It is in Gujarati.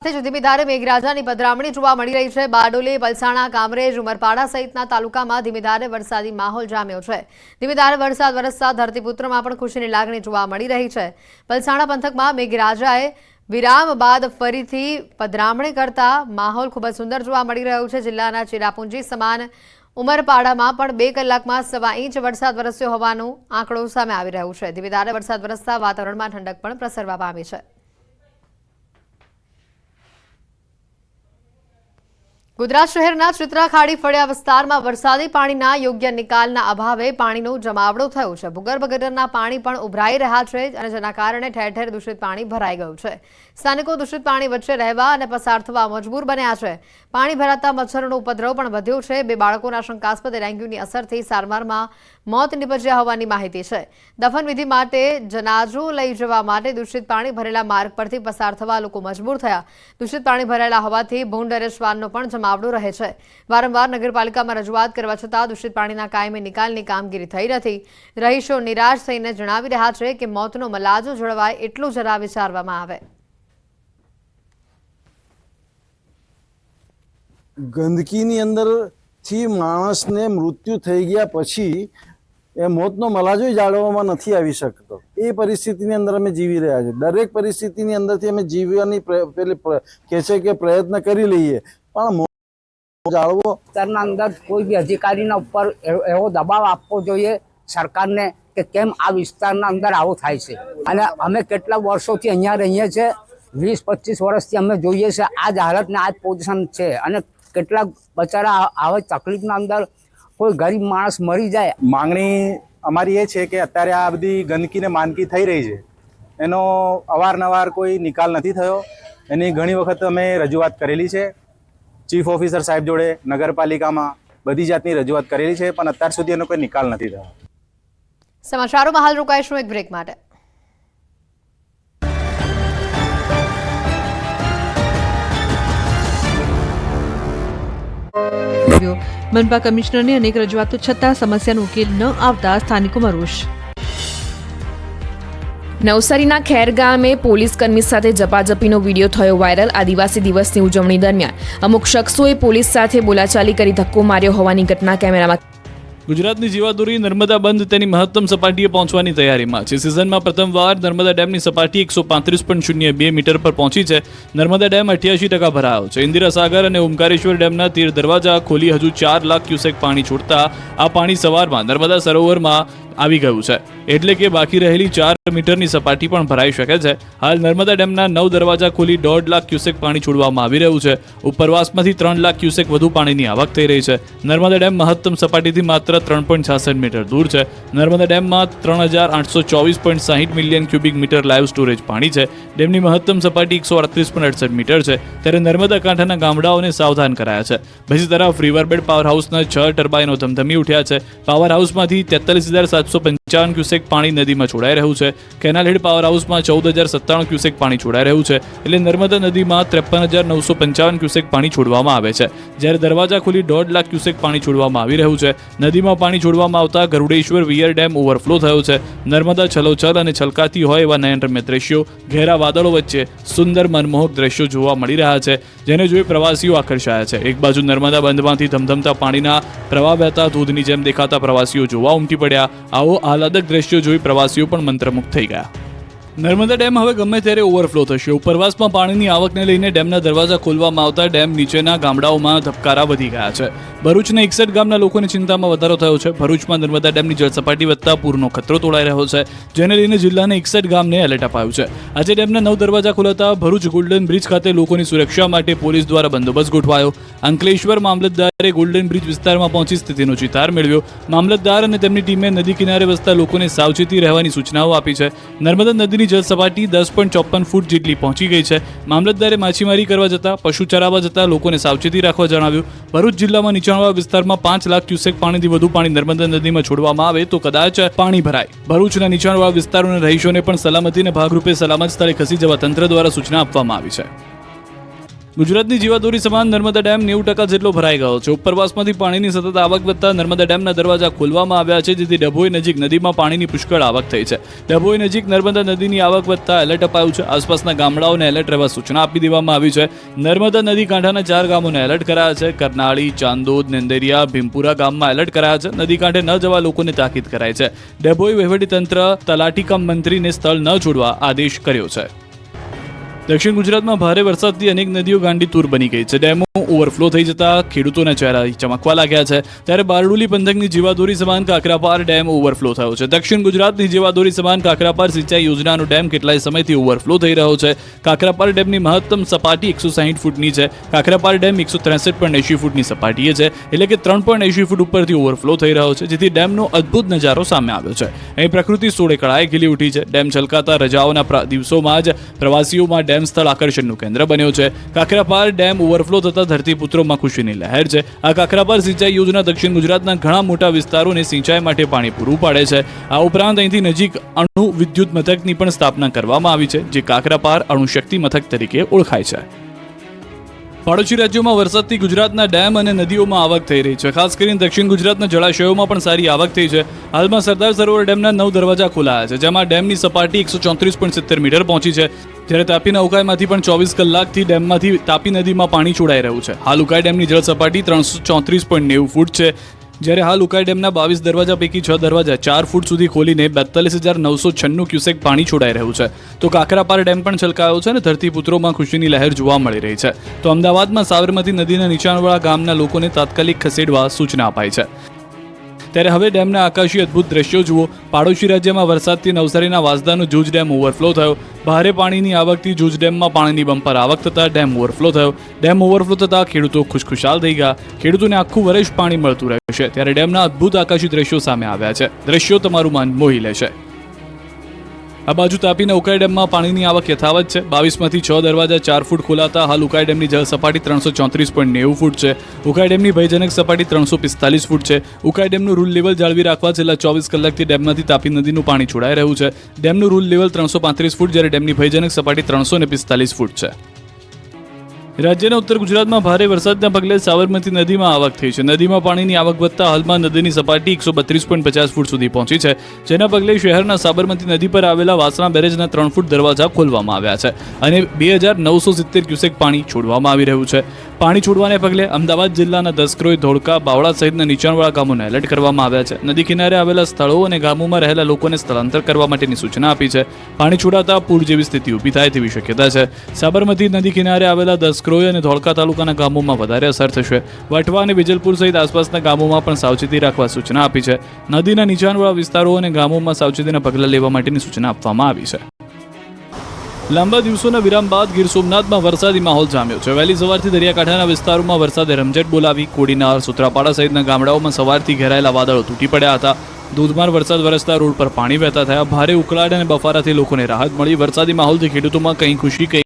સાથે જ ધીમી ધારે મેઘરાજાની પધરામણી જોવા મળી રહી છે. બારડોલી, પલસાણા કામરેજ ઉમરપાડા સહિતના તાલુકામાં ધીમી ધારે વરસાદી માહોલ જામ્યો છે. ધીમી ધારે વરસાદ વરસતા ધરતીપુત્રમાં પણ ખુશીની લાગણી જોવા મળી રહી છે. પલસાણા પંથકમાં મેઘરાજાએ વિરામ બાદ ફરીથી પધરામણી કરતા માહોલ ખૂબ જ સુંદર જોવા મળી રહ્યો છે. જિલ્લાના ચિરાપુંજી સમાન ઉમરપાડામાં પણ બે કલાકમાં સવા ઇંચ વરસાદ વરસ્યો હોવાનું આંકડો સામે આવી રહ્યું છે. ધીમી ધારે વરસાદ વરસતા વાતાવરણમાં ઠંડક પણ પ્રસરવા પામી છે. ગુજરાત શહેરના ચિત્રાખાડી ફળિયા વિસ્તારમાં વરસાદી પાણીના યોગ્ય નિકાલના અભાવે પાણીનો જમાવડો થયો છે. ભૂગર્ભ ગટરના પાણી પણ ઉભરાઈ રહ્યા છે અને જેના કારણે ઠેર ઠેર દૂષિત પાણી ભરાઈ ગયું છે. સ્થાનિકો દૂષિત પાણી વચ્ચે રહેવા અને પસાર થવા મજબૂર બન્યા છે. પાણી ભરાતા મચ્છરનો ઉપદ્રવ પણ વધ્યો છે. બે બાળકોના શંકાસ્પદ ડેન્ગ્યુની અસરથી સારવારમાં મોત નિપજ્યા હોવાની માહિતી છે. દફન વિધિ માટે જનાજો લઈ જવા માટે દૂષિત પાણી ભરેલા માર્ગ પરથી પસાર થવા લોકો મજબૂર થયા. દૂષિત પાણી ભરાયેલા હોવાથી ભૂંડરેશ્વારનો પણ શ્વાનનો પણ જમાવડો રહે છે. વારંવાર નગરપાલિકામાં રજૂઆત કરવા છતાં દૂષિત પાણીના કાયમી નિકાલની કામગીરી થઈ નથી. રહીશો નિરાશ થઈને જણાવી રહ્યા છે કે મોતનો મલાજો જળવાય એટલું જરા વિચારવામાં આવે. ગંદકીની અંદરથી માણસને મૃત્યુ થઈ ગયા પછી એ મોતનો મલાજો જાળવવામાં નથી આવી શકતો. એ પરિસ્થિતિની અંદર અમે જીવી રહ્યા છીએ. દરેક પરિસ્થિતિની અંદરથી અમે જીવવાની પેલી કહે છે કે પ્રયત્ન કરી લઈએ. પણ જાળવો. વિસ્તારના અંદર કોઈ બી અધિકારીના ઉપર એવો એવો દબાવ આપવો જોઈએ સરકારને કે કેમ આ વિસ્તારના અંદર આવું થાય છે. અને અમે કેટલા વર્ષોથી અહીંયા રહીએ છીએ વીસ પચીસ વર્ષથી અમે જોઈએ છે આ જ હાલતને આ જ પોઝિશન છે. અને કેટલાક બચારા આવે તકલીફના અંદર કોઈ ગરીબ માણસ મરી જાય. માંગણી અમારી એ છે કે અત્યારે આ બધી ગંદકીને માનકી થઈ રહી છે. એનો અવારનવાર કોઈ નિકાલ નથી થયો. એની ઘણી વખત અમે રજૂઆત કરેલી છે. ચીફ ઓફિસર સાહેબ જોડે નગરપાલિકામાં બધી જાતની રજૂઆત કરેલી છે પણ અત્યાર સુધી એનો કોઈ નિકાલ નથી થયો. સમાચારોમાં હાલ રોકાઈશું એક બ્રેક માટે. મનપા કમિશનરની અનેક રજૂઆતો છતાં સમસ્યાનો ઉકેલ ન આવતા સ્થાનિકોમાં રોષ. નવસારીના ખેર ગામે પોલીસ કર્મી સાથે જપાજપીનો વીડિયો થયો વાયરલ આદિવાસી દિવસની ઉજવણી દરમિયાન. અમુક શખ્સોએ પોલીસ સાથે બોલાચાલી કરી ધક્કો માર્યો હોવાની ઘટના કેમેરામાં ગુજરાતની જીવાદોરી નર્મદા બંધ તેની મહત્તમ સપાટીએ પહોંચવાની તૈયારીમાં છે. સિઝનમાં પ્રથમવાર નર્મદા ડેમની સપાટી એકસો પાંત્રીસ પોઈન્ટ શૂન્ય બે મીટર પર પહોંચી છે. નર્મદા ડેમ અઠ્યાસી ટકા ભરાયો છે. ઇન્દિરા સાગર અને ઓમકારેશ્વર ડેમના તીર દરવાજા ખોલી હજુ ચાર લાખ ક્યુસેક પાણી છોડતા આ પાણી સવારમાં નર્મદા સરોવરમાં આવી ગયું છે. એટલે કે બાકી રહેલી ચાર મીટરની સપાટી પણ ભરાઈ શકે છે. હાલ નર્મદા ડેમના નવ દરવાજા ખોલી દોઢ લાખ ક્યુસેક પાણી છોડવામાં આવી રહ્યું છે. ઉપરવાસમાંથી ત્રણ લાખ ક્યુસેક વધુ પાણીની આવક થઈ રહી છે. નર્મદા ડેમ મહત્તમ સપાટીથી માત્ર ત્રણ પોઈન્ટ છાસઠ મીટર દૂર છે. નર્મદા ડેમમાં ત્રણ હજાર આઠસો ચોવીસ પોઈન્ટ સાહીઠ million cubic metre live storage પાણી છે. ડેમની મહત્તમ સપાટી એકસો અડત્રીસ પોઈન્ટ અડસઠ મીટર છે. ત્યારે નર્મદા કાંઠાના ગામડાઓને સાવધાન કરાયા છે. બીજી તરફ રિવરબેડ પાવર હાઉસના છ ટર્બાઇનો ધમધમી ઉઠ્યા છે. પાવર હાઉસમાંથી તેતાલીસ હજાર સાતસો પંચાવન ક્યુસેક પાણી નદીમાં છોડાઈ રહ્યું છે. કેનાલ હેડ પાવર હાઉસમાં ચૌદ હજાર સત્તાણું ક્યુસેક પાણી છોડાઈ રહ્યું છે. એટલે નર્મદા નદીમાં ત્રેપન હજાર નવસો પંચાવન ક્યુસેક પાણી છોડવામાં આવે છે. જ્યારે દરવાજા ખોલી દોઢ લાખ ક્યુસેક પાણી છોડવામાં આવી રહ્યું છે. નદીમાં પાણી છોડવામાં આવતા ગરુડેશ્વર વિયર ડેમ ઓવરફ્લો થયો છે. નર્મદા છલોછલ અને છલકાતી હોય એવા નયનરમ્ય દ્રશ્યો ઘેરા વાદળો વચ્ચે સુંદર મનમોહક દ્રશ્યો જોવા મળી રહ્યા છે. જેને જોઈ પ્રવાસીઓ આકર્ષાયા છે. એક બાજુ નર્મદા બંધમાંથી ધમધમતા પાણીના પ્રવાહ વહેતા ધોધની જેમ દેખાતા પ્રવાસીઓ જોવા ઉમટી પડ્યા. આવો આહલાદક દ્રશ્યો જોઈ પ્રવાસીઓ પણ મંત્રમુગ્ધ થઈ ગયા. નર્મદા ડેમ હવે ગમે ત્યારે ઓવરફ્લો થશે. ઉપરવાસમાં પાણીની આવકને લઈને ડેમના દરવાજા ખોલવામાં આવતા ડેમ નીચેના ગામડાઓમાં ધબકારા વધી ગયા છે. ભરૂચના એકસઠ ગામના લોકોની ચિંતામાં વધારો થયો છે. ભરૂચમાં નર્મદા ડેમની જળસપાટી વધતા પૂરનો ખતરો તોડાઈ રહ્યો છે, જેને લઈને જિલ્લાના એકસઠ ગામને એલર્ટ અપાયું છે. આજે ડેમના નવ દરવાજા ખોલાતા ભરૂચ ગોલ્ડન બ્રિજ ખાતે લોકોની સુરક્ષા માટે પોલીસ દ્વારા બંદોબસ્ત ગોઠવાયો. અંકલેશ્વર મામલતદારે ગોલ્ડન બ્રિજ વિસ્તારમાં પહોંચી સ્થિતિનો ચિતાર મેળવ્યો. મામલતદાર અને તેમની ટીમે નદી કિનારે વસતા લોકોને સાવચેતી રહેવાની સૂચનાઓ આપી છે. નર્મદા નદીની જળ સપાટી દસ પોઈન્ટ ચોપન ફૂટ જેટલી પહોંચી ગઈ છે. મામલતદારે માછીમારી કરવા જતા, પશુ ચરાવવા જતા લોકોને સાવચેતી રાખવા જણાવ્યું. ભરૂચ જિલ્લામાં નીચાણવાળા વિસ્તારમાં પાંચ લાખ ક્યુસેક પાણીથી વધુ પાણી નર્મદા નદીમાં છોડવામાં આવે તો કદાચ પાણી ભરાય. ભરૂચના નીચાણવાળા વિસ્તારોના રહીશોને પણ સલામતીના ભાગરૂપે સલામત સ્થળે ખસી જવા તંત્ર દ્વારા સૂચના આપવામાં આવી છે. ગુજરાતની જીવાદોરી સમાન નર્મદા ડેમ નેવું ટકા જેટલો ભરાઈ ગયો છે. ઉપરવાસમાંથી પાણીની સતત આવક વધતા નર્મદા ડેમના દરવાજા ખોલવામાં આવ્યા છે, જેથી ડભોઈ નજીક નદીમાં પાણીની પુષ્કળ આવક થઈ છે. ડભોઈ નજીક નર્મદા નદીની આવક વધતા એલર્ટ અપાયું છે. આસપાસના ગામડાઓને એલર્ટ રહેવા સૂચના આપી દેવામાં આવી છે. નર્મદા નદી કાંઠાના ચાર ગામોને એલર્ટ કરાયા છે. કરનાળી, ચાંદોદ, નેંદેરિયા, ભીમપુરા ગામમાં એલર્ટ કરાયા છે. નદી કાંઠે ન જવા લોકોને તાકીદ કરાઈ છે. ડભોઈ વહીવટીતંત્ર તંત્ર કમ મંત્રીને સ્થળ ન છોડવા આદેશ કર્યો છે. દક્ષિણ ગુજરાતમાં ભારે વરસાદથી અનેક નદીઓ ગાંડી તૂર બની ગઈ છે. ડેમો ઓવરફ્લો થઈ જતા ખેડૂતોના ચહેરા ચમકવા લાગ્યા છે. ત્યારે બારડોલી પંથકની જીવાદોરી સમાન કાકરાપાર ડેમ ઓવરફ્લો થયો છે. દક્ષિણ ગુજરાતની જીવાદોરી સમાન કાકરાપાર સિંચાઈ યોજનાનો ડેમ કેટલાય સમયથી ઓવરફ્લો થઈ રહ્યો છે. કાકરાપાર ડેમની મહત્તમ સપાટી એકસો સાહીઠ ફૂટની છે. કાકરાપાર ડેમ એકસો ત્રેસઠ પોઈન્ટ એંશી ફૂટની સપાટીએ છે. એટલે કે ત્રણ પોઈન્ટ એંશી ફૂટ ઉપરથી ઓવરફ્લો થઈ રહ્યો છે, જેથી ડેમનો અદ્ભુત નજારો સામે આવ્યો છે. અહીં પ્રકૃતિ સોળે કળાએ ખીલી ઉઠી છે. ડેમ છલકાતા રજાઓના દિવસોમાં જ પ્રવાસીઓમાં ડેમ સ્થળ આકર્ષણનું કેન્દ્ર બન્યો છે. કાકરાપાર ડેમ ઓવરફ્લો થતા ધરતીપુત્રોમાં ખુશીની લહેર છે. આ કાકરાપાર સિંચાઈ યોજના દક્ષિણ ગુજરાતના ઘણા મોટા વિસ્તારોને સિંચાઈ માટે પાણી પૂરું પાડે છે. આ ઉપરાંત અહીંથી નજીક અણુ વિદ્યુત મથકની પણ સ્થાપના કરવામાં આવી છે, જે કાકરાપાર અણુશક્તિ મથક તરીકે ઓળખાય છે. પડોશી રાજ્યોમાં વરસાદથી ગુજરાતના ડેમ અને નદીઓમાં આવક થઈ રહી છે. ખાસ કરીને દક્ષિણ ગુજરાતના જળાશયોમાં પણ સારી આવક થઈ છે. હાલમાં સરદાર સરોવર ડેમના નવ દરવાજા ખોલાયા છે, જેમાં ડેમની સપાટી એકસો ચોત્રીસ પોઈન્ટ સિત્તેર મીટર પહોંચી છે. જ્યારે તાપીના ઉકાઈમાંથી પણ ચોવીસ કલાકથી ડેમમાંથી તાપી નદીમાં પાણી છોડાઈ રહ્યું છે. હાલ ઉકાઈ ડેમની જળ સપાટી ત્રણસો ચોત્રીસ પોઈન્ટ નેવું ફૂટ છે. જ્યારે હાલ ઉકાઈ ડેમના બાવીસ દરવાજા પૈકી છ દરવાજા ચાર ફૂટ સુધી ખોલીને બેતાલીસ હજાર નવસો છન્નું ક્યુસેક પાણી છોડાઈ રહ્યું છે. તો કાકરાપાર ડેમ પણ છલકાયો છે અને ધરતીપુત્રોમાં ખુશીની લહેર જોવા મળી રહી છે. તો અમદાવાદમાં સાબરમતી નદીના નીચાણવાળા ગામના લોકોને તાત્કાલિક ખસેડવા સૂચના અપાઈ છે. ત્યારે હવે ડેમના આકાશી અદ્ભુત દ્રશ્યો જુઓ. પાડોશી રાજ્યમાં વરસાદથી નવસારીના વાસદાનો જૂજ ડેમ ઓવરફ્લો થયો. ભારે પાણીની આવકથી જૂજ ડેમમાં પાણીની બમ્પર આવક થતાં ડેમ ઓવરફ્લો થયો. ડેમ ઓવરફ્લો થતાં ખેડૂતો ખુશખુશાલ થઈ ગયા. ખેડૂતોને આખું વર્ષ પાણી મળતું રહેશે. ત્યારે ડેમના અદ્ભુત આકાશી દ્રશ્યો સામે આવ્યા છે. દ્રશ્યો તમારું મન મોહી લેશે. આ બાજુ તાપીના ઉકાઈ ડેમમાં પાણીની આવક યથાવત છે. બાવીસમાંથી છ દરવાજા ચાર ફૂટ ખોલાતા. હાલ ઉકાઈ ડેમની જળ સપાટી ત્રણસો ચોત્રીસ પોઈન્ટ નેવું ફૂટ છે. ઉકાઈ ડેમની ભયજનક સપાટી ત્રણસો પિસ્તાલીસ ફૂટ છે. ઉકાઈ ડેમનું રૂલ લેવલ જાળવી રાખવા છેલ્લા ચોવીસ કલાકથી ડેમમાંથી તાપી નદીનું પાણી છોડાઈ રહ્યું છે. ડેમનું રૂલ લેવલ ત્રણસો પાંત્રીસ ફૂટ, જ્યારે ડેમની ભયજનક સપાટી ત્રણસો પિસ્તાલીસ ફૂટ છે. રાજ્યના ઉત્તર ગુજરાતમાં ભારે વરસાદના પગલે સાબરમતી નદીમાં આવક થઈ છે. નદીમાં પાણીની આવક વધતા હાલમાં નદીની સપાટી એકસો બત્રીસ પોઈન્ટ પચાસ ફૂટ સુધી પહોંચી છે. જેના પગલે શહેરના સાબરમતી નદી પર આવેલા વાસણા બેરેજના ત્રણ ફૂટ દરવાજા ખોલવામાં આવ્યા છે અને બે હજાર નવસો સિત્તેર ક્યુસેક પાણી છોડવામાં આવી રહ્યું છે. પાણી છોડવાને પગલે અમદાવાદ જિલ્લાના દસક્રોઈ, ધોળકા, બાવળા સહિતના નીચાણવાળા ગામોને એલર્ટ કરવામાં આવ્યા છે. નદી કિનારે આવેલા સ્થળો અને ગામોમાં રહેલા લોકોને સ્થળાંતર કરવા માટેની સૂચના આપી છે. પાણી છોડાતા પૂર જેવી સ્થિતિ ઊભી થાય તેવી શક્યતા છે. સાબરમતી નદી કિનારે આવેલા દસક્રોઈ અને ધોળકા તાલુકાના ગામોમાં વધારે અસર થશે. વટવા અને વિજલપુર સહિત આસપાસના ગામોમાં પણ સાવચેતી રાખવા સૂચના આપી છે. નદીના નીચાણવાળા વિસ્તારો અને ગામોમાં સાવચેતીના પગલાં લેવા માટેની સૂચના આપવામાં આવી છે. લાંબા દિવસોના વિરામ બાદ ગીર સોમનાથમાં વરસાદી માહોલ જામ્યો છે. વહેલી સવારથી દરિયાકાંઠાના વિસ્તારોમાં વરસાદે રમઝટ બોલાવી, કોડીનાર, સુત્રાપાડા સહિતના ગામડાઓમાં સવારથી ઘેરાયેલા વાદળો તૂટી પડ્યા હતા. ધોધમાર વરસાદ વરસતા રોડ પર પાણી વહેતા થયા. ભારે ઉકળાટ અને બફારાથી લોકોને રાહત મળી. વરસાદી માહોલથી ખેડૂતોમાં કંઈ ખુશી, કંઈ